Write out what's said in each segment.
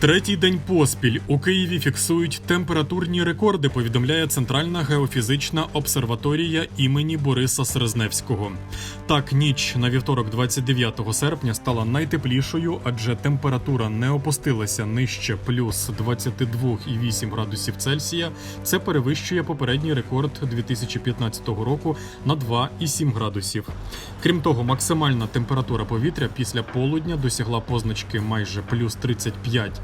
Третій день поспіль у Києві фіксують температурні рекорди. Повідомляє Центральна геофізична обсерваторія імені Бориса Серезневського. Так, ніч на вівторок, 29 серпня, стала найтеплішою, адже температура не опустилася нижче плюс 22,8 градусів Цельсія. Це перевищує попередній рекорд 2015 року на 2,7 градусів. Крім того, максимальна температура повітря після полудня досягла позначки майже плюс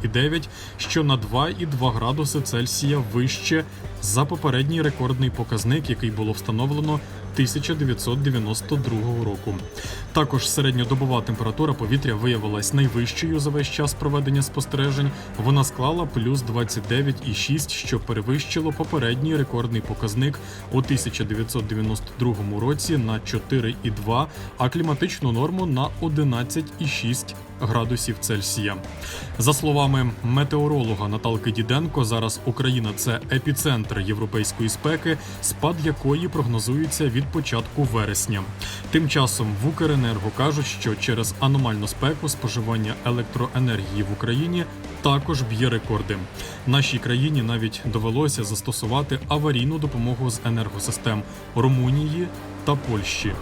35,9, що на 2,2 градуси Цельсія вище за попередній рекордний показник, який було встановлено 1992 року. Також середньодобова температура повітря виявилась найвищою за весь час проведення спостережень. Вона склала плюс 29,6, що перевищило попередній рекордний показник у 1992 році на 4,2, а кліматичну норму на 11,6 градусів Цельсія. За словами метеоролога Наталки Діденко, зараз Україна це епіцентр європейської спеки, спад якої прогнозується від початку вересня. Тим часом в Укренерго кажуть, що через аномальну спеку споживання електроенергії в Україні також б'є рекорди. Нашій країні навіть довелося застосувати аварійну допомогу з енергосистем Румунії та Польщі.